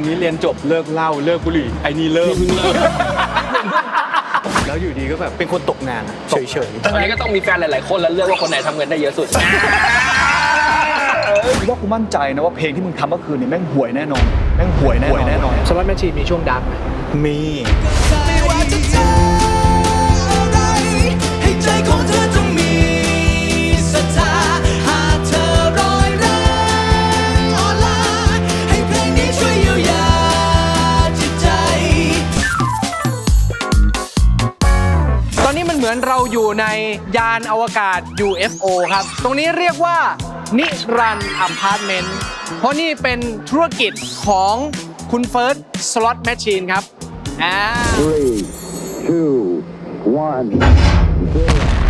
คนนี้เรียนจบเลิกเหล้าเลิกบุหรี่ไอ้นี่เลิกแล้วอยู่ดีก็แบบเป็นคนตกงานอะเฉยตอนนี้ก็ต้องมีแฟนหลาย ๆ คนแล้วเลือกว่าคนไหนทำเงินได้เยอะสุดกูว่ากูมั่นใจนะว่าเพลงที่มึงทำเมื่อคืนนี่แม่งห่วยแน่นอนแม่งห่วยแน่นอนแน่นอนสล็อตแมชชีนมีช่วงดังไหมๆ เหมือนเราอยู่ในยานอวกาศ UFO ครับ ตรงนี้เรียกว่า นิรันดร์อพาร์ตเมนต์เพราะนี่เป็นธุรกิจของคุณเฟิร์สสล็อตแมชชีนครับอ่า Three, two, one. ท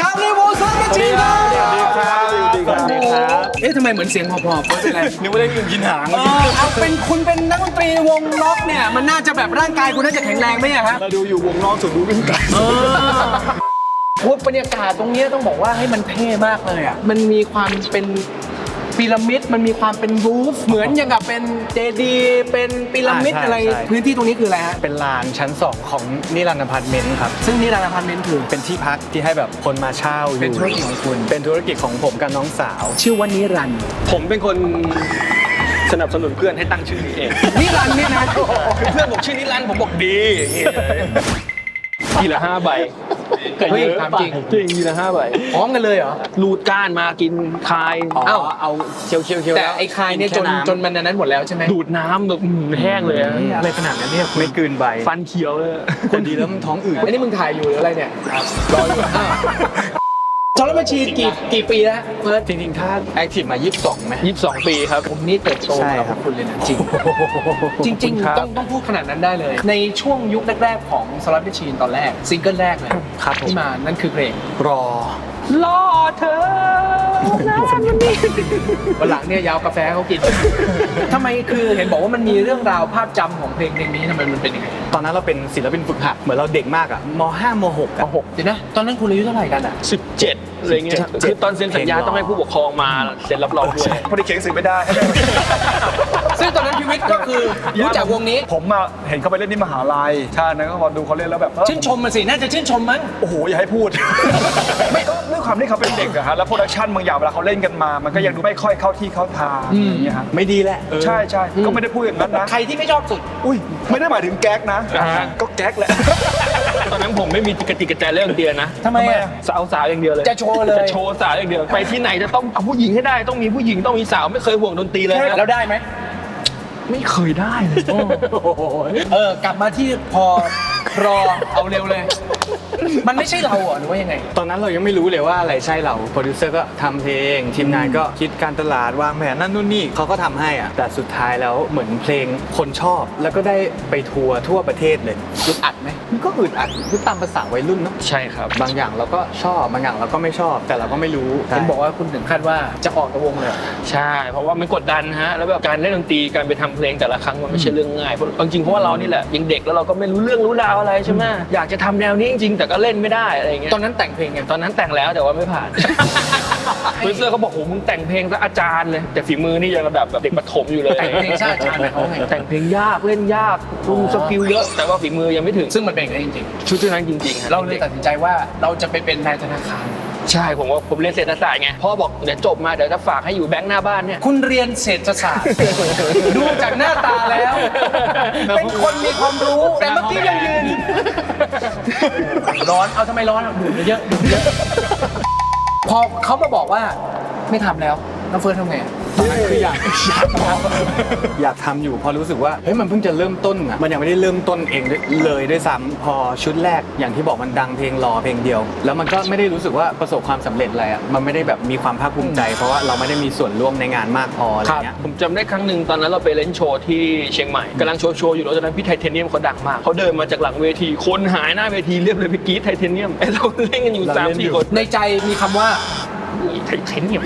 ครับนี่โวซอนแมชชีนครับสวัสดีครับเอ๊ะทำไมเหมือนเสียงพอๆเฟิร์สเป็นไรนึกว่าได้เงินกินหางเออเอาเป็นคุณเป็นนักดนตรีวงล็อกเนี่ย มันน่าจะแบบร่างกายคุณน่าจะแข็งแรงไหมอะฮะเราดูอยู่วงนอกสุดดูวิ่งไกลโอ้บรรยากาศตรงเนี้ยต้องบอกว่าให้มันเท่มากเลยอะ มันมีความเป็น พีระมิดมันมีความเป็นรูฟเหมือนอย่างกับเป็นเจดีย์เป็นพีระมิดอะไรพื้นที่ตรงนี้คืออะไรฮะ เป็นลานชั้น 2 ของนิรันดร์อพาร์ตเมนต์ครับ ซึ่งนี่ร้านอพาร์ตเมนต์คือ เป็นที่พักที่ให้แบบคนมาเช่าอยู่เป็นธุรกิจของคุณ เป็นธุรกิจของผมกับน้องสาว ชื่อว่านิรันดร์ผมเป็นคนสนับสนุนเพื่อนให้ตั้งชื่อนี้เอง นิรันดร์เนี่ยนะเพื่อนบอกชื่อนิรันดร์ผมบอกดีอย่างงี้เลยทีละห้าใบ เฮ้ยถามจริงจริงทีละห้าใบพร้อมกันเลยเหรอรูดก้านมากินคายอ๋อเอ้าเอาเคี้ยวเคี้ยวเคี้ยวแต่ไอ้คายเนี่ยจนแค่ำจนมันอันนั้นหมดแล้วใช่ไหมดูดน้ำแบบอื้อหือแห้งเลยอะอะไรขนาดนั้นเนี่ยไม่กลืนใบฟันเขียวเลยคนดีแล้วมันท้องอืดอันนี้มึงถ่ายอยู่หรืออะไรเนี่ยรออยู่ อ้าวจอร์แมชชีนกี่กี่ปีแล้วเฟิร์สจริงๆ ถ้าแอคทีฟมา 22ไหมยี่สิบสองปีครับ ผมนี่เติบโตใช่มาครักับบคุณเลยนะจริง จริงครับๆต้องต้องพูดขนาดนั้นได้เลย ในช่วงยุคแรก ๆ ของสลับ m ชีนตอนแรก ซิงเกิลแรกเลยครับผมที่มานั่นคือเพลงรอรอเธอวันหลังเนี่ยยาวกาแฟเขากินทำไมคือเห็นบอกว่ามันมีเรื่องราวภาพจำของเพลงเพลงนี้ทำไมมันเป็นยังไงตอนนั้นเราเป็นศิลปินฝึกหัดเหมือนเราเด็กมากอะม 5 ม6อะเดี๋ยวนะ ตอนนั้นคุณอายุเท่าไหร่กันอะสิบเจ็ด อะไรเงี้ย17คือตอนเซ็นสัญญาต้องให้ผู้ปกครองมาเซ็นรับรองด้วยพอดีเขียนหนังสือไม่ได้ ซึ่งตอนนั้นพีวิทย์ก็คือรู้จักวงนี้ผมอะเห็นเขาไปเล่นที่มหาลัยใช่นะก็พอดูเขาเล่นแล้วแบบเออชื่นชมมันสิน่าจะชื่นชมมั้งโอ้โหอย่าให้พูด ไม่ก็ด้วยความที่เขาเป็นเด็กอะฮะแล้วโปรดักชันบางอย่างเวลาเขาเล่นกันมา มันก็ยังดูไม่ค่อยเข้าที่เข้าทางอย่างเงี้ยฮะไม่ดีแหละใช่ใช่ก็ไม่ได้พูดอย่างนั้นนะใครที่ไม่ชอบสุดอุ้ยไม่ได้หมายถึงแก๊กนะอ่าฮะก็แก๊กแหละ ตอนนั้นผมไม่มีกติกาใจเรื่องเดียวนะทำไมอะสาวสาวอย่างเดียวเลย จะโชว์เลย จะโชว์สาวอย่างเดียว ไปที่ไหนจะต้องเอาผู้หญิงให้ได้ ต้องมีผู้หญิงต้องมีสาวไม่เคยห่วงดนตรีเลยนะแล้วได้ไหม ไม่เคยได้เลยเออกลับมาที่พอรอเอาเร็วเลย มันไม่ใช่เราเหรอหรือว่ายังไง ตอนนั้นเรายังไม่รู้เลยว่าอะไรใช่เราโปรดิวเซอร์ก็ทำเพลง ทีมงานก็คิดการตลาดวางแผนนั่นนู่นนี่เขาก็ทำให้อะแต่สุดท้ายแล้วเหมือนเพลงคนชอบ แล้วก็ได้ไปทัวร์ทั่วประเทศเลยอึดอัดไหมมันก็อึดอัดคือตามภาษาวัยรุ่นเนาะใช่ครับบางอย่างเราก็ชอบบางอย่างเราก็ไม่ชอบ แต่เราก็ไม่รู้เห็นบอกว่าคุณถึงคาดว่าจะออกจากวงเลยเหรอใช่ เพราะว่ามันกดดันฮะแล้วแบบการเล่นดนตรีการไปทำเพลงแต่ละครั้งมันไม่ใช่เรื่องง่ายเพราะจริงๆเพราะว่าเรานี่แหละยังเด็กแล้วเราก็ไม่รู้เรื่องรู้ราวอะไรใช่ไหมอยากจะทำแนวนี้จริงๆแต่ก็เล่นไม่ได้อะไรอย่างเงี้ยตอนนั้นแต่งเพลงไงตอนนั้นแต่งแล้วแต่ว่าไม่ผ่านโปรดิวเซอร์เขาบอกโหมึงแต่งเพลงซะอาจารย์เลย แต่ฝีมือนี่ยังระดับแบบเด็กประถมอยู่เลยแต่งเพลงชาติชาติเขาไงแต่งเพลงยากเล่นยากรุงสกิลเยอะแต่ว่าฝีมือยังไม่ถึงซึ่งมันเป็นอย่างนั้นจริงชุดนั้นจริงๆฮะๆเราเลยตัดสินใจว่าเราจะไปเป็นนายธนาคาร ใช่ผมว่าผมเรียนเศรษฐศาสตร์ไงพ่อบอกเดี๋ยวจบมาเดี๋ยวจะฝากให้อยู่แบงค์หน้าบ้านเนี่ยคุณเรียนเศรษฐศาสตร์ ดูจากหน้าตาแล้ว เป็นคนมีความรู้แต่เมื่อกี้ยังยืน ร้อนเอาทำไมร้อนอะดูดเยอะดูดเยอะพอเขามาบอกว่าไม่ทำแล้วน้องเฟิร์สทำไงอะ ตอนนั้นคืออยากอยากทำอยากทำอยู่เพอรู้สึกว่าเฮ้ยมันเพิ่งจะเริ่มต้นอะมันยังไม่ได้เริ่มต้นเองเลยด้วยซ้ำพอชุดแรกอย่างที่บอกมันดังเพลงรอเพลงเดียว แล้วมันก็ไม่ได้รู้สึกว่าประสบความสำเร็จอะไรอะมันไม่ได้แบบมีความภาคภูมิใจ เพราะว่าเราไม่ได้มีส่วนร่วมในงานมากพออะไรเงี้ย ผมจำได้ครั้งหนึ่งตอนนั้นเราไปเล่นโชว์ที่เชียงใหม่กำลังโชว์โชว์อยู่แล้วตอนนั้นพี่ไทเทเนียมเขาดังมากเขาเดินมาจากหลังเวที คนหายหน้าเวทีเรียบเลยพี่กรีดไทเทเนียมไอ้เราเล่นกันอยู่เราสามเล่นอยู่ สี่คน ในใจมีคำว่า ไทเทเนียม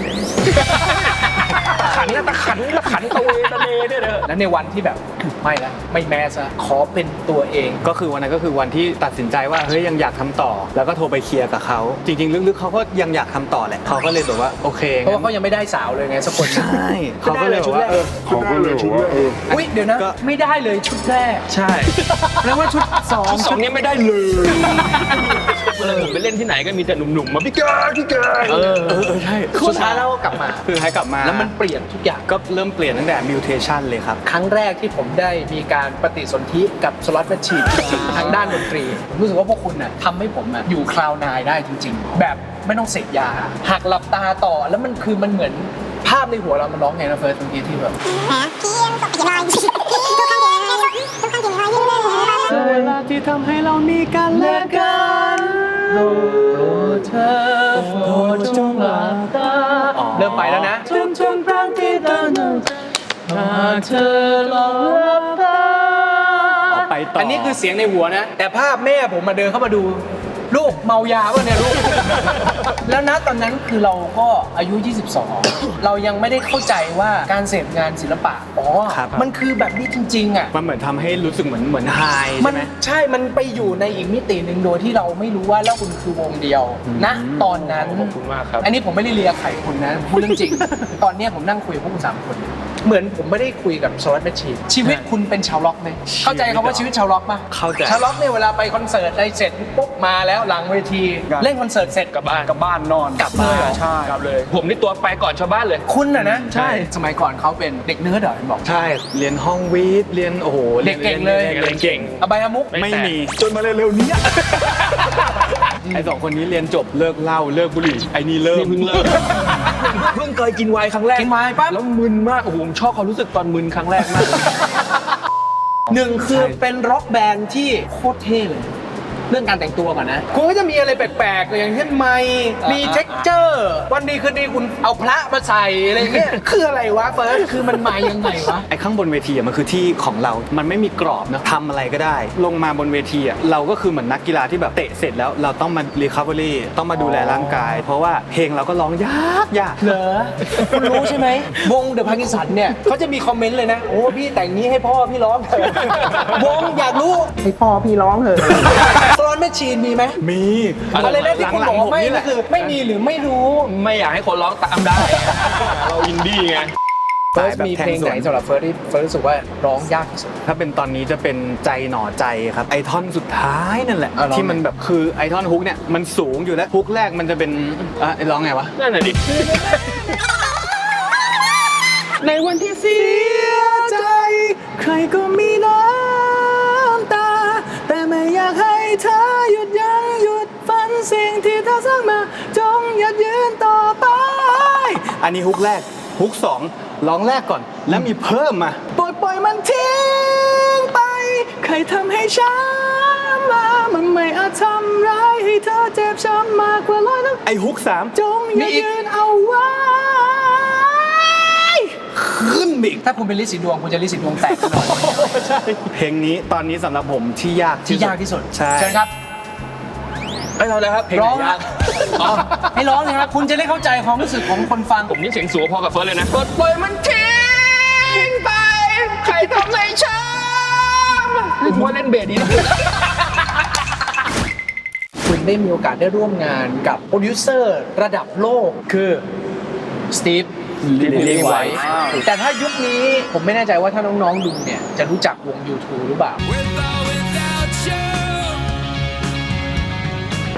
ขันนะตะขันตะขันตะเวตะเนเนี่ยเด้อแล้วในวันที่แบบไม่ละไม่แมสอะขอเป็นตัวเอง ก็คือวันนั้นก็คือวันที่ตัดสินใจว่าเฮ้ยยังอยากทำต่อ แล้วก็โทรไปเคลียร์กับเขาจริง ๆ ลึกๆเขาก็ยังอยากทำต่อแหละเขาก็เลยแบบว่าโอเคเพราะว่างั้เขานยังไม่ได้สาวเลยไงสักคนใช่เขาก็เลยบอกว่าเออ เขาก็เลยบอกว่าเออ อุ้ยเดี๋ยวนะ ก็ ไม่ได้เลยชุดแรก ใช่แล้วว่าชุดสองชุดสองเนี่ยไม่ได้เลยเวลาผมไปเล่นที่ไหนก็มีแต่หนุ่มๆมาพี่เกิร์พี่เกิร์เออเออเออใช่สุดท้ายแล้วก็กลับมา คือให้กลับมาแล้วมันเปลี่ยนทุกอย่างก็เริ่มเปลี่ยนตั้งแต่มิวเทชันเลยครับ ครั้งแรกที่ผมได้มีการปฏิสนธิกับสล็อตแมชชีนทางด้านดนตรีผมรู้สึกว่าพวกคุณน่ะทำให้ผมอะอยู่คราวนายได้จริง ๆ แบบไม่ต้องเสพยาหักหลับตาต่อแล้วมันคือมันเหมือนภาพในหัวเรามันร้องไงนะเฟิร์สเมื่อกี้ที่แบบเวลาที่ทำให้เรามีการแลกกันโปรด เธอโปรดจงหลับตาเริ่มไปแล้วนะจนจนครั้งที่เธอถ้าเธอลองหลับตาเอาไปต่ออันนี้คือเสียงในหัวนะ แต่ภาพแม่ผมมาเดินเข้ามาดู ลูกเมายาป่ะเนี่ยลูก แล้วนะตอนนั้นคือเราก็อายุ 22 เรายังไม่ได้เข้าใจว่าการเสพงานศิลปะ อ๋อ ครับ มันคือแบบนี้จริงๆอะ มันเหมือนทำให้รู้สึกเหมือนเหมือนไฮมัใช่นไหม ใช่ มันไปอยู่ในอีกมิติหนึ่งโดยที่เราไม่รู้ว่าแล้วคุณคือวงเดียวณตอนนั้น ขอบคุณมากครับ อันนี้ผมไม่ได้เลียไข่คุณนะ พูดเรื่องจริง ตอนเนี้ยผมนั่งคุยกับพวกคุณสามคน เหมือนผมไม่ได้คุยกับสวัสดิ์แมชชีนชีวิตคุณเป็นชาวล็อกไหมเข้าใจคำว่าชีวิตชาวล็อกปะเข้าใจชาวล็อกเนี่ยเวลาไปคอนเสิร์ตได้เสร็จปุ๊บมาแล้วหลังเวทีครับเล่นคอนเสิร์ตเสร็จกลับบ้านกลับบ้านนอนกลับเลยเหรอใช่กลับเลย ผมนี่ตัวไปก่อนชาวบ้านเลย คุณน่ะนะใช่สมัยก่อนเขาเป็นเด็กเนิร์ดเหรอเห็นบอกใช่เรียนห้องวิทย์เรียนโอ้โหเด็กเก่งเลยเรียนเก่งอบายมุกไม่มีจนมาเร็วๆเนี้ย ไอ้สองคนนี้เรียนจบเลิกเหล้าเลิกบุหรี่ไอ้นี่เลิกนี่เพิ่งเลิกเพิ่งเคยกินไวน์ครั้งแรกกินไวน์ปั๊บแล้วมึนมากโอ้โหผมชอบความรู้สึกตอนมึนครั้งแรกมากหนึ่งคือเป็นร็อกแบนด์ที่โคตรเท่เลย เรื่องการแต่งตัวก่อนนะ คุณก็จะมีอะไรแปลกๆ อย่างเช่นไมค์มีเท็กเจอร์ วันดีคืนดีคุณเอาพระมาใส่อะไรเงี้ยคืออะไรวะเฟิร์สคือมันมายังไงวะไอ้ข้างบนเวทีอะมันคือที่ของเรา มันไม่มีกรอบนะทำอะไรก็ได้ ลงมาบนเวทีอะเราก็คือเหมือนนักกีฬาที่แบบเตะเสร็จแล้วเราต้องมา recovery ต้องมาดูแลร่างกาย เพราะว่าเพลงเราก็ร้องยากยากเหรอคุณรู้ใช่ไหมวงเดอะพากินสันเนี่ยเขาจะมีคอมเมนต์เลยนะโอ้พี่แต่งนี้ให้พ่อพี่ร้องเถอะวงอยากรู้ให้พ่อพี่ร้องเถอะสลอนแมชชีนมีไหไหมมีอะไรนะที่คุณหลับงอกๆผมไม่นี่แหก็ละคือ ไม่มีหรือไม่รู้ไม่อยากให้คนร้องตามได้ เราอินดี้ไงเฟิร์สมีเพลงไหนสำหรับเฟิร์สที่เฟิร์สรู้สึกว่าร้องยากที่สุด ถ้าเป็นตอนนี้จะเป็นใจหน่อใจครับไอท่อนสุดท้ายนั่นแหละอะร้องที่มันแบบคือไอท่อนฮุกเนี่ยมันสูงอยู่แล้วฮุกแรกมันจะเป็นอะไอร้องไงวะนั่นน่ะดิในวันที่เสียใจ ใครก็มีน้ำต เธอหยุดยั้งหยุดฝันสิ่งที่เธอสร้างมา จงหยัดยืนต่อไป อันนี้ฮุกแรกฮุกสองร้องแรกก่อน แล้วมีเพิ่มมาปล่อยปล่อยมันทิ้งไป ใครทำให้ช้ำมามันไม่อาจทำร้ายให้เธอเจ็บช้ำมากกว่าร้อยน้ำไอฮุกสามจงหยัดยืนเอาไว้ขึ้น อีก ถ้าคุณเป็นลิสีดวงคุณจะลิสีดวงแตกแน่นอนใช่เพลงนี้ตอนนี้สำหรับผมที่ยากที่ยากที่สุดใช่เชิญครับไอ้เราเลยครับเพลงไหนร้องยากอ๋อให้ร้องเลยครับคุณจะได้เข้าใจความรู้สึกของคนฟังผมนี่เสียงสูงพอกับเฟิร์สเลยนะปลดปล่อยมันทิ้งไปใครทำให้ช้ำผมว่าเล่นเบสดีนะคุณได้มีโอกาสได้ร่วมงานกับโปรดิวเซอร์ระดับโลกคือสตีฟ Lily White แต่ถ้ายุคนี้ผมไม่แน่ใจว่าถ้าน้องๆดูเนี่ย จะรู้จักวง U2 หรือเปล่า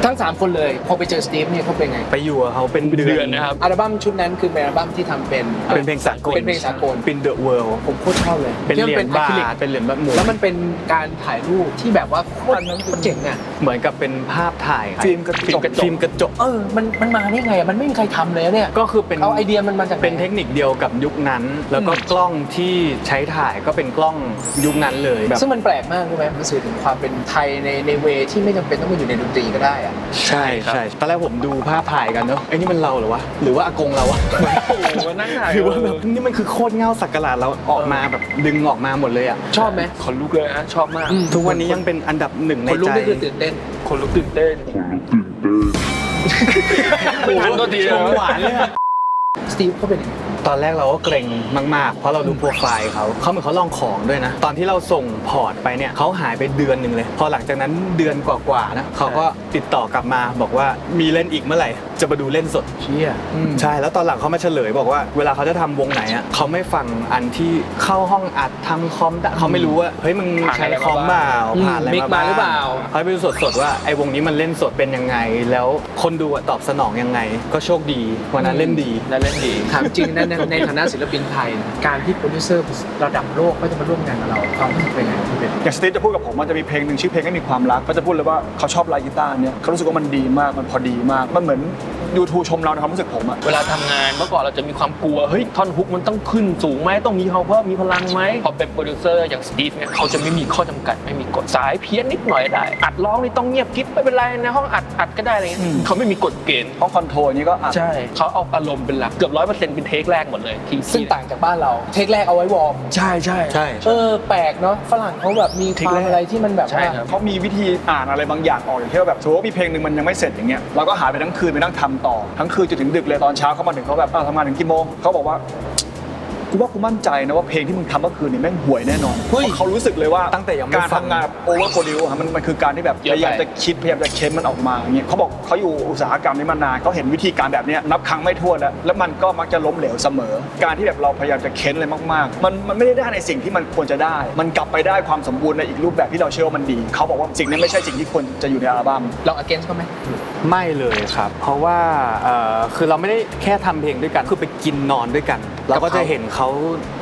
ทั้ง 3 คนเลย พอไปเจอสตีฟเนี่ยเขาเป็นไง ไปอยู่กับเขาเป็นเดืเดืออนนนะครับอัลบั้มชุดนั้นคือเป็นอัลบั้มที่ทำเป็นเป็นเพลงสากลเป็นเพลงสากลเป็นเดอะเวิลด์ผมโคตรชอบเลยเป็นเหรียญที่บามัทอะคริลิกเป็นเหรียญแบบหมุนแล้วมันเป็นการถ่ายรูปที่แบบว่าโคตรโคตรเจ๋งอะเหมือนกับเป็นภาพถ่ายฟิล์มกระจกฟิล์มกระจกเออมันมันมาได้ไงอะมันไม่มีใครทำเลยอะเนี่ยก็คือเป็น เอาไอเดียมันมาจากไหนเป็นเทคนิคเดียวกับยุคนั้น แล้วก็กล้องที่ใช้ถ่ายก็เป็นกล้องยุคนั้นเลยแบบซึ่งมันแปลกมากใช่ไหมมันสื่อถึงความเป็นไทยในในเวที่ไม่จำเป็นต้องมาอยู่ในดนตรีก็ได้อะใช่ครับใช่ตอนแรกผมดูภาพถ่ายกันเนอะไอ้นี่มันเราเหรอวะ หรือว่าอากงเราวะโอ้โหนั่งถ่ายหรือว่าแบบนี่มันคือโคตรเงาสักการะเราออกมาแบบดึงออกมาหมดเลยอะชอบไหมขนลุกเลยฮะชอบมากอืมทุกวันนี้ยังเป็นอันดับหนึ่งในคนรู้ใจนี่คือตื่นเต้น คนลุกตื่นเต้นไม่ทันตัวทีชมหวานเลยอะสตีฟเขาเป็นยังไง ตอนแรกเราก็เกรงมาก ๆ เพราะเราดูโปรไฟล์เขาเขาเหมือนเขาลองของด้วยนะ ตอนที่เราส่งพอร์ตไปเนี่ยเขาหายไปเดือนหนึ่งเลย พอหลังจากนั้นเดือนกว่าๆนะเขาก็ติดต่อกลับมาบอกว่ามีเล่นอีกเมื่อไหร่ จะมาดูเล่นสดเชี่ยใช่ แล้วตอนหลังเขามาเฉลยบอกว่าเวลาเขาจะทำวงไหนอะเขาไม่ฟังอันที่เข้าห้องอัดทำคอมแต่เขาไม่รู้ว่าเฮ้ยมึงใช้คอมเปล่าผ่านอะไรมิกมามาบ้างหรือเปล่าเขาไปดูสดๆว่าไอ้วงนี้มันเล่นสดเป็นยังไง แล้วคนดูอะตอบสนองยังไง ก็โชคดีวันนั้นเล่นดีนั่นเล่นดีถามจริงนะในในฐานะศิลปินไทย การที่โปรดิวเซอร์ระดับโลกก็จะมาร่วมงานกับเราความรู้สึกเป็นไงพี่เป็นอย่างสตีฟจะพูดกับผมมันจะมีเพลงหนึ่งชื่อเพลงให้มีความรักก็จะพูดเลยว่าเขาชอบลายกีตาร์เนี่ยเขารู้สึกว่ามันดีมากมันพอดีมากมันเหมือน ยูทูชมเราในความรู้สึกผมอะเวลาทำงานเมื่อก่อนเราจะมีความกลัว เฮ้ย ท่อนฮุกมันต้องขึ้นสูงไหมต้องมีเขาเพิ่มมีพลังไหมพอเป็นโปรดิวเซอร์อย่างสตีฟเนี่ยเขาจะไม่มีข้อจำกัดไม่มีกฎสายเพี้ยนนิดหน่อยได้ อัดร้องนี่ต้องเงียบกิ๊บไม่เป็นไรในห้องอัดอัดก็ได้อะไรเงี้ยเขาไม่มีกฎเกณฑ์ ห้องคอนโทรลนี้ก็อัดใช่เขาเอาอารมณ์เป็นหลักเกือบร้อยเปอร์เซ็นต์เป็นเทคแรกหมดเลยที่ซึ่งต่างจากบ้านเรา เทคแรกเอาไว้วอร์มใช่ใช่ใช่เออแปลกเนาะฝรั่งเขาแบบมีความอะไรที่มันแบบใช่ว่าครับเขามีวิธีอ่านอะไรบางอย่างออกอย่างเช่นว่าแบบสมมติว่ามีเพลงหนึ่งมันยังไม่เสร็จอย่างเงี้ยเราก็หายไปทั้งคืนไปนั่งทำต่อ ทั้งคืนจนถึงดึกเลยตอนเช้าเขามาถึงเขาแบบอ้าวทำงานถึงกี่โมงเขาบอกว่ากูว่ากูมั่นใจนะว่าเพลงที่มึงทำเมื่อคืนนี่แม่งห่วยแน่นอนเฮ้ยเพราะเขารู้สึกเลยว่าตั้งแต่ยังไม่การฟัง ทำงานแบบโอเวอร์โปรดิวมันมันคือการที่แบบเยอะพไป ยายามจะคิดพยายามจะเค้นมันออกมาอย่างเงี้ยเขาบอกเขาอยู่อุตสาหกรรมนี้มานานเขาเห็นวิธีการแบบเนี้ยนับครั้งไม่ถ้วนแล้วแล้วมันก็มักจะล้มเหลวเสมอ การที่แบบเราพยายามจะเค้นอะไรมากๆ มันมันไม่ได้ได้ในสิ่งที่มันควรจะได้ มันกลับไปได้ความสมบูรณ์ในอีกรูปแบบที่เราเชื่อว่ามันดีเขาบอกว่าสิ่งนี้ไม่ใช่สิ่งที่ควรจะอยู่ในอัลบั้มเรา against เขาไหม ไม่เลยครับ เพราะว่าเอ่อคือเราไม่ได้แค่ทำเพลงด้วยกัน คือไปกินนอนด้วยกัน เราก็จะเห็นเขา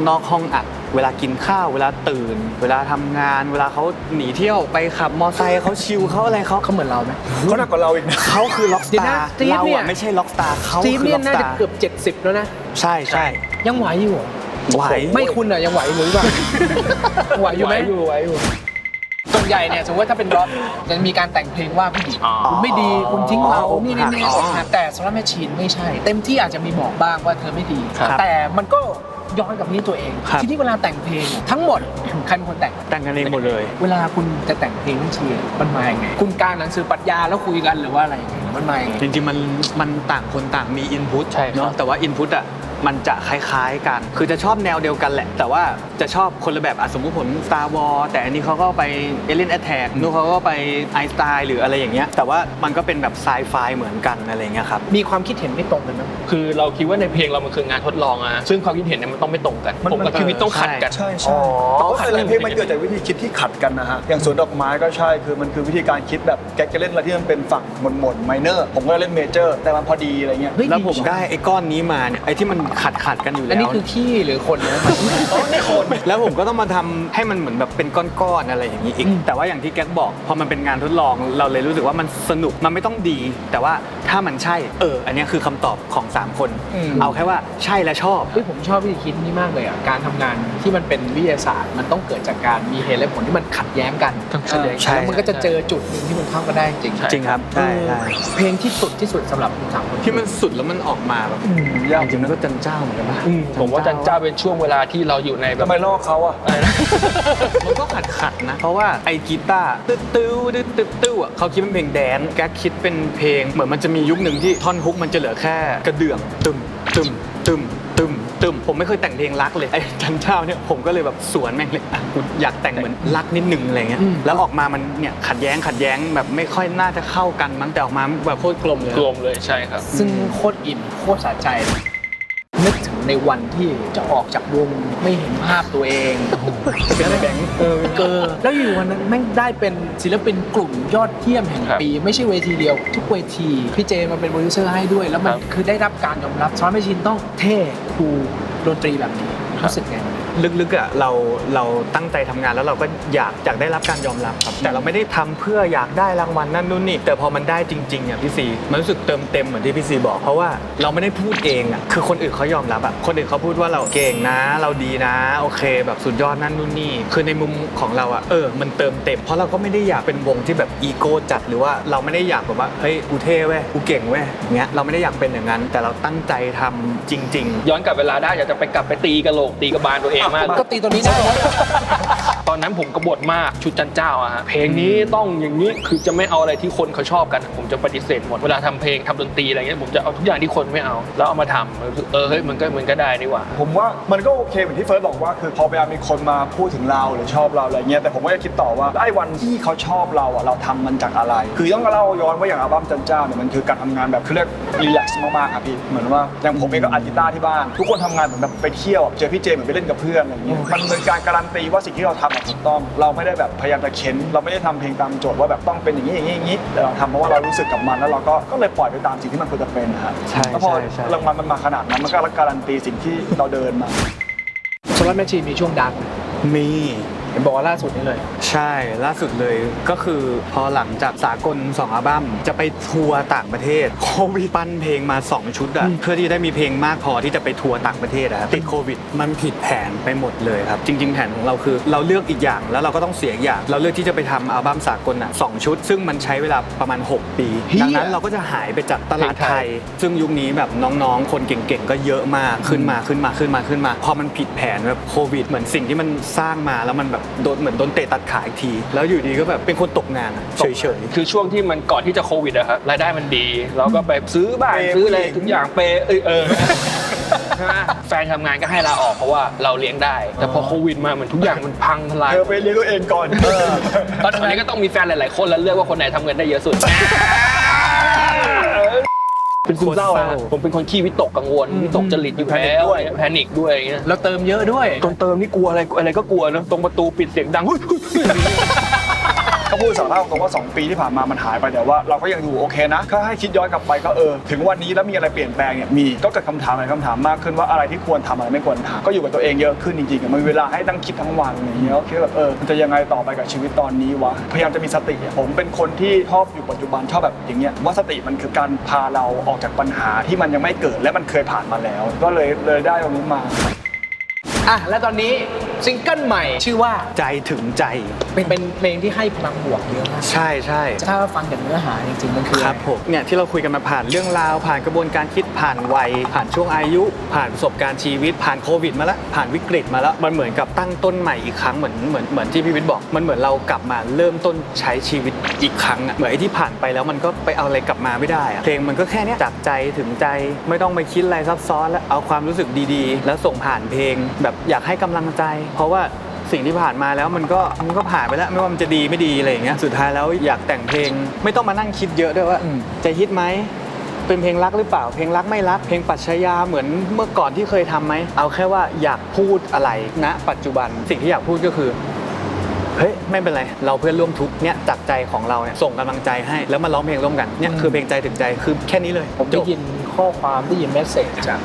นอกห้องอัด เวลากินข้าว เวลาตื่น เวลาทำงาน เวลาเขาหนีเที่ยวไปขับมอไซค์เขาชิลเขาอะไรเขาเขาเหมือนเราไหม เขาหนักกว่าเราอีกนะ เขาคือล็อกสเดี๋ยวตานะร์สตีฟเราเนี่ย อะไม่ใช่ล็อกสตาร์เขาสตีฟคือเนี่ยล็อกสน่าตาจะร์เกือบ 70 แล้วนะ ใช่ใช่ยังไหวอยู่เหรอไหว ไม่คุณอะยังไหวหรือเปล่า ไหวอยู่ไหมอยู่ไว้อยู่ส่ วนใหญ่เนี่ยสมมติว่าถ้าเป็นร็อกจะมีการแต่งเพลงว่าผู้หญิงอ๋อคุณไม่ดีคุณทิ้งเราอ๋อนี่นี่นี่อ๋อแต่สำหรับแมชชีนไม่ใช่ เต็มที่อาจจะมีบอกบ้างว่าเธอไม่ดี ครับแต่มันก็ย้อนกลับนี้ตัวเอง ครับ ทีนี้เวลาแต่งเพลงอะทั้งหมด ใครเป็นคนแต่ง แต่งกันเองหมดเลย เวลาคุณจะแต่งเพลงทั้งชีมันมาอย่างไงคุณกลารหนังสือปรัชญาแล้วคุยกันหรือว่าอะไรยังไงมันมาอย่างไง จริงๆมันมันต่างคนต่างมีอินพุตใช่ครับ เนาะแต่ว่าอินพุตอะ มันจะคล้ายๆกัน คือจะชอบแนวเดียวกันแหละ แต่ว่าจะชอบคนละแบบอะสมมุติผม Star Wars แต่อันนี้เขาก็ไป Alien Attack นู่นเขาก็ไปไอสไตล์หรืออะไรอย่างเงี้ย แต่ว่ามันก็เป็นแบบไซไฟเหมือนกันอะไรเงี้ยครับ มีความคิดเห็นไม่ตรงกันไหม คือเราคิดว่าในเพลงเรามันคืองานทดลองอะซึ่งความคิดเห็นเนี่ยมันต้องไม่ตรงกันมันผมกับพี่วิทย์ต้องขัดกัน ใช่ใช่เพราะหลายๆเพลงมันเกิดจากวิธีคิดที่ขัดกันนะฮะ อย่างสวนดอกไม้ก็ใช่ คือมันคือวิธีการคิดแบบแกจะเล่นอะไรที่มันเป็นฝั่งหม่นหม่นไมเนอร์ ผมก็เล่นเมเจอร์ แต่มันพอดีอะไรเงี้ยเฮ้ยแล้วผมได้ไอ้ก้อนนี้มาเนี่ย ไอ้ที่มันขัดขัดๆกันอยู่อันแล้นี้วคือขี้หรือคนนะแล้วผมก็ต้องมาทำให้มันเหมือนแบบเป็นก้อนๆอะไรอย่างนี้อีก แต่ว่าอย่างที่แก๊กบอก พอมันเป็นงานทดลองเราเลยรู้สึกว่ามันสนุกมันไม่ต้องดี แต่ว่าถ้ามันใช่เออ อันเนี้ยคือคำตอบของ 3 คนอืมเอาแค่ว่าใช่และชอบเฮ้ยผมชอบวิธีคิดนี้มากเลยอะการทำงานที่มันเป็นวิทยาศาสตร์ มันต้องเกิดจากการมีเหตุและผลที่มันขัดแย้งกันต้องขัดแย้งใช่แล้วมันก็จะเจอจุดหนึ่งที่มันเข้ากันได้จริงใช่จริงครับใช่ใช่เพลงที่สุดที่สุดสำหรับคุณสามคนที่มันสุดแล้วมันออกมาแบบยากจริงๆมันก็จันเจ้าเหมือนกันปะอืมผมว่าจันเจ้าเป็นช่วงเวลาที่เราอยู่ในแบทำบไมลอกเขาอะอะไรนะมันก็ขัดขัดๆนะ เพราะว่าไอ้กีตาร์ตึ๊ดตื้อตึ๊ดตึ๊ดตื้ออะเขาคิดเป็นเพลงแดนซ์แก๊กคิดเป็นเพลง เหมือนมันจะมียุคหนึ่งที่ท่อนฮุกมันจะเหลือแค่กระเดื่องตึมตึมตึมตึมตึมผมไม่เคยแต่งเพลงรักเลยไอ้จันเจ้าเนี่ยผมก็เลยแบบสวนแม่งเลยอะกูอยากแต่งเหมือนรักนิดนึงอะไรเงี้ยแล้วออกมามันเนี่ยขัดแย้งขัดแย้งแบบไม่ค่อยน่าจะเข้ากันมั้งแต่ออกมาแบบโคตรกลมเลยกลมเลยใช่ครับ ซึ่งโคตรอินโคตรสะใจนึกถึง ในวันที่จะออกจากวงไม่เห็นภาพตัวเองเป็นอะไรแบงค์เออเกอร์แล้วอยู่วันนั้นแม่งได้เป็นศิลปินกลุ่มยอดเยี่ยมแห่งครับปี ไม่ใช่เวทีเดียว ทุกเวทีพี่เจมาเป็นโปรดิวเซอร์ให้ด้วย แล้วมันครับคือได้รับการยอมรับซอนไม่ชินต้องเท่คูลดนตรีแบบนี้ครับรู้สึกไง ลึกๆอะเราเราตั้งใจทำงานแล้วเราก็อยากอยากได้รับการยอมรับครับแต่เราไม่ได้ทำเพื่ออยากได้รางวัลนั่นนู่นนี่แต่พอมันได้จริงๆอะพี่ซีมันรู้สึกเติมเต็มเหมือนที่พี่ซีบอกเพราะว่าเราไม่ได้พูดเองอะคือคนอื่นเขายอมรับอะคนอื่นเขาพูดว่าเราเก่งนะ เราดีนะโอเค แบบสุดยอดนั่นนู่นนี่ คือในมุมของเราอะเออมันเติมเต็มเพราะเราก็ไม่ได้อยากเป็นวงที่แบบอีโก้จัดหรือว่าเราไม่ได้อยากแบบว่าเฮ้ยกูเท่เว้ยกูเก่งเว้ยอย่างเงี้ยเราไม่ได้อยากเป็นอย่างนั้น แต่เราตั้งใจทำจริง ๆ ย้อนกลับเวลาได้อยากจะไปกลับไปตีกระโหลกตีกระบาลตัวเองมาก ก็ตีตัวนี้ได้แล้วตอนนั้นผมกบฏมากชุดจันเจ้าอะฮะเพลงนี้ต้องอย่างนี้คือจะไม่เอาอะไรที่คนเขาชอบกัน ผมจะปฏิเสธหมดเวลาทำเพลงทำดนตรีอะไรเงี้ยผมจะเอาทุกอย่างที่คนไม่เอาแล้วเอามาทำรู้สึกเออเฮ้ยมันก็มันก็ได้นี่หว่าผมว่ามันก็โอเคเหมือนที่เฟิร์สบอกว่าคือพอเวลามีคนมาพูดถึงเราหรือชอบเราอะไรเงี้ยแต่ผมก็จะคิดต่อว่าไอ้วันที่เขาชอบเราอะเราทำมันจากอะไร คือต้องเล่าย้อนว่าอย่างอัลบั้มจันเจ้าเนี่ยมันคือการทำงานแบบคือเรียกรีแลกซ์มากๆครับพี่เหมือนว่าอย่างผมเองก็อัดกีตาร์ที่บ้าน ทุกคนทำงานเหมือนแบบไปเที่ยวเจอพี่เจเหมือนไปเล่นกับเพื่อนอะไรเงี้ยมันเป็นการการันตีว่าสิ่งที่เราทำอะถูกต้อง เราไม่ได้แบบพยายามจะเค้นเราไม่ได้ทำเพลงตามโจทย์ว่าแบบต้องเป็นอย่างนี้อย่างนี้อย่างนี้แต่เราทำเพราะว่าเรารู้สึกกับมันแล้วเราก็ก็เลยปล่อยไปตามสิ่งที่มันควรจะเป็นนะฮะใช่แล้วพอใช่ใช่ รางวัลมันมาขนาดนั้นมันก็การันตีสิ่งที่เราเดินมา โซลาร์แมชชีนมีช่วงดังมี เห็นบอกว่าล่าสุดนี้เลย ใช่ล่าสุดเลยก็คือพอหลังจากสากล2อัลบั้มจะไปทัวร์ต่างประเทศโควิดปั้นเพลงมา 2 ชุดอะเพื่อที่ได้มีเพลงมากพอที่จะไปทัวร์ต่างประเทศอะติดโควิดมันผิดแผนไปหมดเลยครับ จริง ๆ แผนของเราคือ เราเลือกอีกอย่างแล้วเราก็ต้องเสียอีกอย่าง เราเลือกที่จะไปทำอัลบั้มสากลอะสองชุด ซึ่งมันใช้เวลาประมาณ 6 ปี เหี้ย ดังนั้นเราก็จะหายไปจากตลาดไทย ซึ่งยุคนี้แบบน้องๆ คนเก่งๆ ก็เยอะมากขึ้นมาขึ้นมาขึ้นมาขึ้นมา พอมันผิดแผนแบบโควิดเหมือนสิ่งที่มันสร้างมาแล้วมันแบบโดนเหมือนโดนเตะตัดขาอีกที แล้วอยู่ดีก็แบบเป็นคนตกงานอะเฉยๆคือช่วงที่มันก่อนที่จะโควิดอะครับรายได้มันดี เราก็ไปซื้อบ้านเปย์ซื้ออะไรผู้หญิงทุกอย่างเปย์เออเออใช่ไหมแฟนทำงานก็ให้ลาออกเพราะว่าเราเลี้ยงได้ แต่พอโควิดมาเหมือนทุกอย่างมันพังทลายเธอไปเลี้ยงตัวเองก่อน ตอนนี้ก็ต้องมีแฟนหลาย ๆ คนแล้วเลือกว่าคนไหนทำเงินได้เยอะสุด เป็นซึมเศร้าอะผมเป็นคนขี้วิตกกังวลวิตกจริตอยู่แล้วแพนิคด้วยอย่างเงี้ยแล้วเติมเยอะด้วยตอนเติมนี่กลัวอะไรอะไรก็กลัวนะตรงประตูปิดเสียงดังเขาพูดสารภาพตรงว่า 2 ปีที่ผ่านมามันหายไปแต่ว่าเราก็ยังอยู่โอเคนะถ้าให้คิดย้อนกลับไปก็เออถึงวันนี้แล้วมีอะไรเปลี่ยนแปลงเนี่ยมีก็เกิดคำถามหลายคำถามมากขึ้นว่าอะไรที่ควรทำอะไรไม่ควรทำก็อยู่กับตัวเองเยอะขึ้นจริงๆมันมีเวลาให้ตั้งคิดทั้งวันอย่างเงี้ยคิดแบบเออมันจะยังไงต่อไปกับชีวิตตอนนี้วะพยายามจะมีสติผมเป็นคนที่ชอบอยู่ปัจจุบันชอบแบบอย่างเงี้ยว่าสติมันคือการพาเราออกจากปัญหาที่มันยังไม่เกิดและมันเคยผ่านมาแล้ว ก็เลยเลยได้ตรงนี้มาอะและตอนนี้ ซิงเกิลใหม่ชื่อว่าใจถึงใจ เป็นเป็นเพลงที่ให้พลังบวกเยอะมากใช่ใช่ถ้าฟังจากเนื้อหาจริงๆมันคือครับผมเนี่ยที่เราคุยกันมาผ่านเรื่องราว ผ่านกระบวนการคิดผ่านวัย ผ่านช่วงอายุ ผ่านประสบการณ์ชีวิต ผ่านโควิดมาแล้วผ่านวิกฤตมาแล้วมันเหมือนกับตั้งต้นใหม่อีกครั้งเหมือนเหมือนเหมือนที่พี่วิทย์บอกมันเหมือนเรากลับมาเริ่มต้นใช้ชีวิตอีกครั้งอะเหมือนไอ้ที่ผ่านไปแล้วมันก็ไปเอาอะไรกลับมาไม่ได้อะเพลงมันก็แค่เนี้ยจากใจถึงใจไม่ต้องไปคิดอะไรซับซ้อนแล้วเอาความรู้สึกดีๆ แล้วส่งผ่านเพลง แบบอยากให้กำลังใจเพราะว่าสิ่งที่ผ่านมาแล้วมันก็มันก็ผ่านไปแล้วไม่ว่ามันจะดีไม่ดีอะไรอย่างเงี้ยสุดท้ายแล้วอยากแต่งเพลง ไม่ต้องมานั่งคิดเยอะด้วยว่าอืมจะฮิตไหมเป็นเพลงรักหรือเปล่า เพลงรักไม่รัก เพลงปรัชญาเหมือนเมื่อก่อนที่เคยทำไหมเอาแค่ว่าอยากพูดอะไรณปัจจุบันสิ่งที่อยากพูดก็คือเฮ้ยไม่เป็นไรเราเพื่อนร่วมทุกข์เนี่ยจากใจของเราเนี่ยส่งกำลังใจให้แล้วมาร้องเพลงร่วมกันเนี่ยคือเพลงใจถึงใจคือแค่นี้เลยผมได้จบยินข้อความได้ยินเมสเซจจาก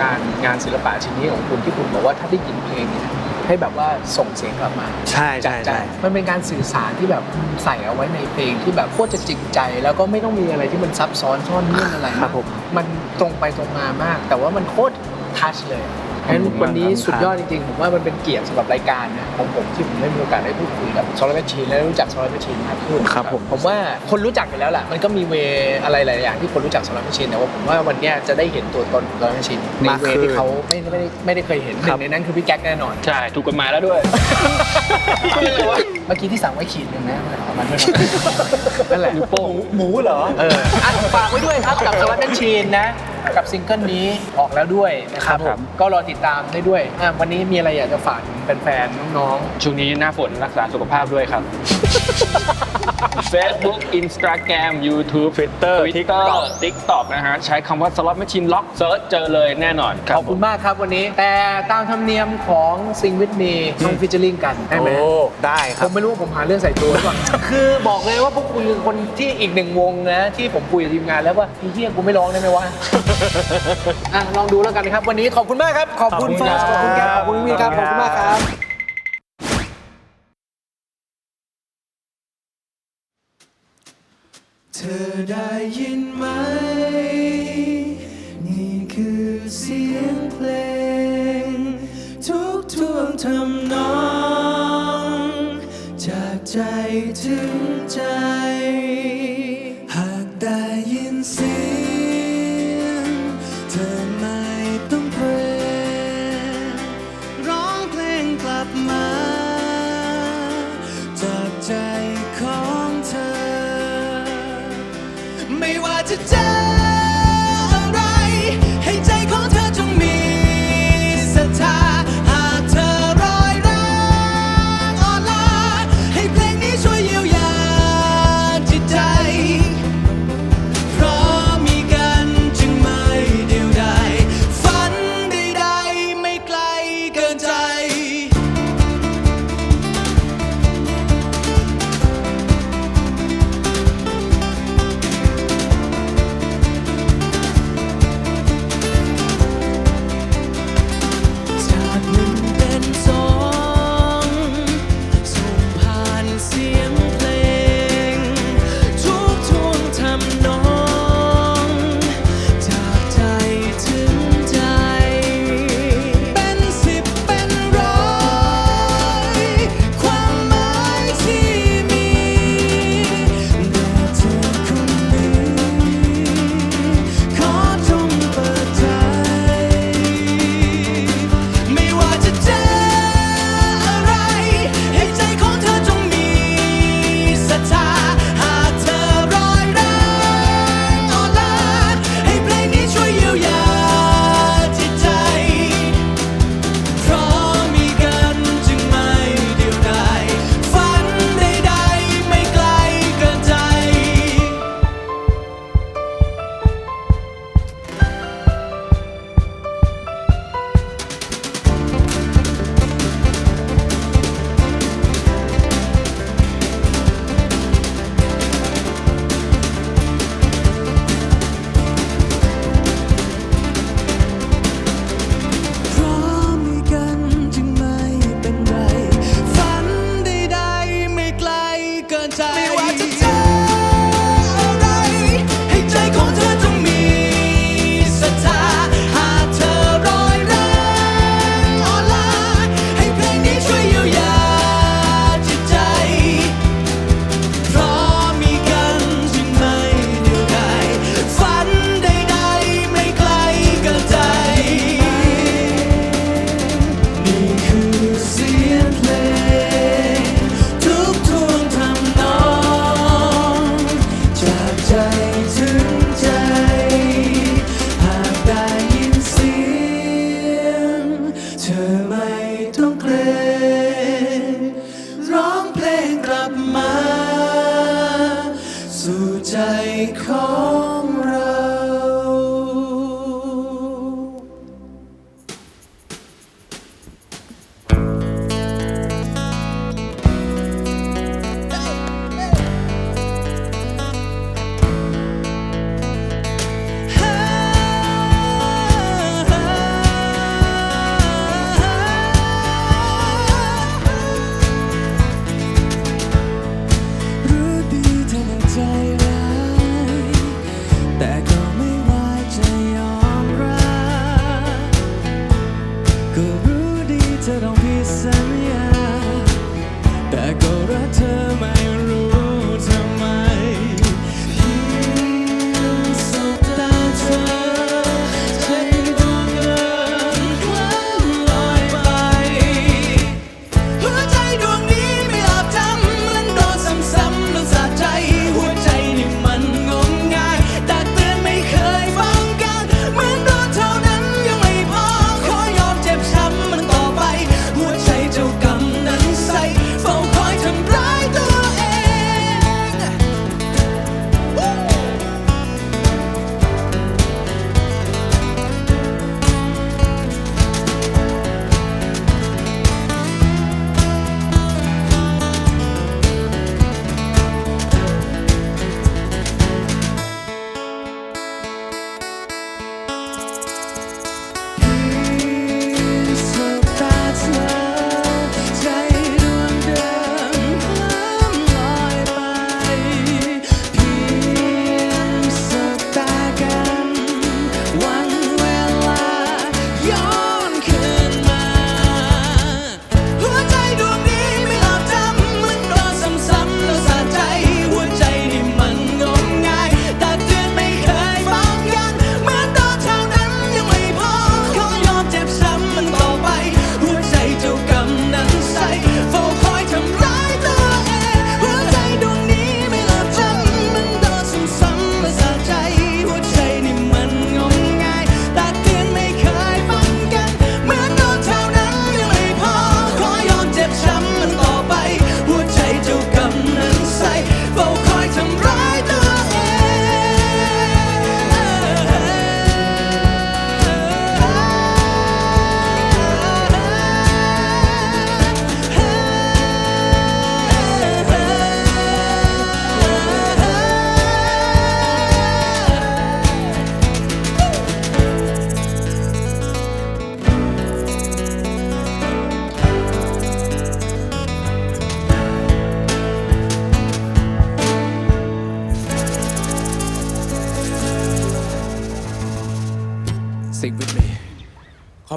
การงานศิลปะชิ้นนี้ของคุณที่คุณบอกว่าถ้าได้ยินเพลงเนี่ย ให้แบบว่าส่งเสียงกลับมาใช่จากใช่ใจใช่มันเป็นการสื่อสารที่แบบใส่เอาไว้ในเพลงที่แบบโคตรจะจริงใจ แล้วก็ไม่ต้องมีอะไรที่มันซับซ้อนซ่อนเงื่อนอะไรครับผม มันตรงไปตรงมามาก แต่ว่ามันโคตรทัชเลย งั้นวันนี้สุดยอดจริงๆ ผมว่ามันเป็นเกียรติสำหรับรายการนะของผมที่ผมได้มีโอกาสได้พูดคุยกับซอลแมชชีนและได้รู้จักซอลแมชชีนมากขึ้นครับผมผมว่าคนรู้จักอยู่แล้วแหละมันก็มีเวอะไรหลายๆอย่างที่คนรู้จักซอลแมชชีนแต่ว่าผมว่าวันเนี้ยจะได้เห็นตัวตนของซอลแมชชีนในมากเวขึ้นที่เขาไม่ไม่ได้ไม่ได้เคยเห็นหครันึ่บงในนั้นคือพี่แก๊กแน่นอนใช่ถูกกฎหมายแล้วด้วยเมื่อกี้ที่สั่งไว้ขีดหนึ่งนะเอามาด้วยนั่นแหละนิ้วโป้งหมูเหรอเอออะฝากไว้ด้วยครับกับสวัสดิ์ชีนนะ กับซิงเกิลนี้ออกแล้วด้วยนะครับครับก็รอติดตามได้ด้วยอะวันนี้มีอะไรอยากจะฝากถึงแฟนๆน้องช่วงนี้หน้าฝนรักษาสุขภาพด้วยครับ Facebook Instagram YouTube Twitter TikTok TikTok นะฮะ ใช้คำว่า slot machine lock เซิร์ชเจอเลยแน่นอนขอบคุณมากครับวันนี้ แต่ตามธรรมเนียมของซิงวิทมีต้องฟิชเชอริงกันได้ไหมโอ้ได้คผรับมไม่รู้ว่าผมหาเรื่องใส่ตัวหรือเปล่า คือบอกเลยว่าพวกคุณคือคนที่อีกหนึ่งวงนะที่ผมคุยกับทีมงานแล้วว่าไอ้เฮียกูไม่ร้องได้ไหมวะ อะลองดูแล้วกันนะครับ วันนี้ขอบคุณมากครับ ขอบคุณขอบคุณฟาสครับขอบคุณครับขอบคุณพี่ครับขอบคุณมากครับ เธอได้ยินไหม นี่คือเสียงเพลง ทุกท่วงทำนอง จากใจถึงใจ หากได้ยินเสียง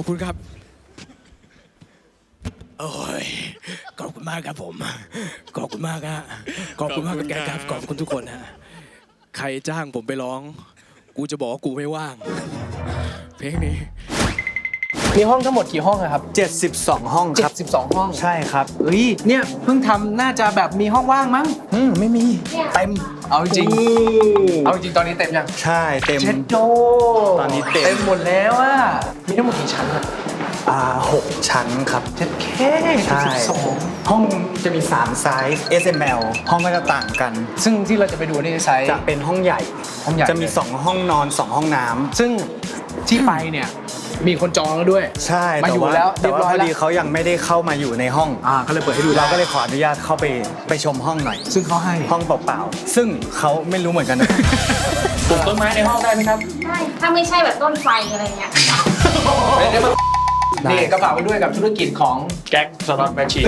อบคุณครับ โอ้ย ขอบคุณมากครับผม ขอบคุณมากฮะขอบคุณมากครับแกครับ ขอบคุณทุกคนฮะ ใครจ้างผมไปร้อง กูจะบอกว่ากูไม่ว่าง เพลงนี้ มีห้องทั้งหมดกี่ห้องอะครับ 72 ห้องครับ 72 ห้อง ใช่ครับเฮ้ย เนี่ยเพิ่งทำน่าจะแบบมีห้องว่างมั้ง อืมไม่มี เต็ม เอาจริง เอาจริงตอนนี้เต็มยัง ใช่เต็ม เช็ดโจตอนนี้เต็ม เต็มหมดแล้วอะมีทั้งหมดกี่ชั้นอะอ่าหกชั้นครับเช็ดแค่ใช่สองห้องจะมี3ไซส์ S M L ห้องก็จะต่างกัน ซึ่งที่เราจะไปดูนี่ไซส์ จะเป็นห้องใหญ่ ห้องใหญ่จะมี เลย 2 ห้องนอน 2 ห้องน้ำ ซึ่งที่ไปเนี่ย มีคนจองแล้วด้วย ใช่มาอยู่ต่แล้วแต่ว่าเรียบร้อยพอแล้วดีเขายังไม่ได้เข้ามาอยู่ในห้อง อ่าก็เลยเปิดให้ดูเราได้ก็เลยขออนุญาตเข้าไปไปชมห้องหน่อย ซึ่งเขาให้ ห้องเปล่าๆ ซึ่งเขาไม่รู้เหมือนกันนะ ปลูกต้นไม้ในห้องได้ไหมครับได้ถ้าไม่ใช่แบบต้นไฟอะไรเงี้ย เดี๋ยวมานี่ก็ฝากไว้ด้วยกับธุรกิจของ แก๊กสล็อตแมชชีน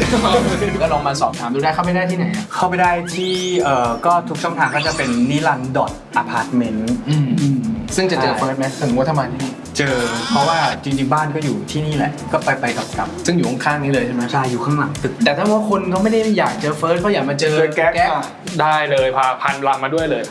ก็ลองมาสอบถามดูได้เข้าไม่ได้ที่ไหนอะเข้าไปได้ที่เอ่อก็ทุกช่องทางก็จะเป็นนิรันดอทอพาร์ตเมนต์ ซึ่งจะเจอใช่เฟิร์สไหมสมมติว่าถ้ามาที่นี่ เจอ เพราะว่าจริงๆบ้านก็อยู่ที่นี่แหละ ก็ไปไปๆกลับซึ่งอยู่ข้างๆนี้เลยใช่ไหมๆใช่อยู่ข้างหลังตึก แต่ถ้าว่าคนเขาไม่ได้อยากเจอเฟิร์สเขาอยากมาเจอเจอแก๊กอะได้เลยพาพันลำมาด้วยเลย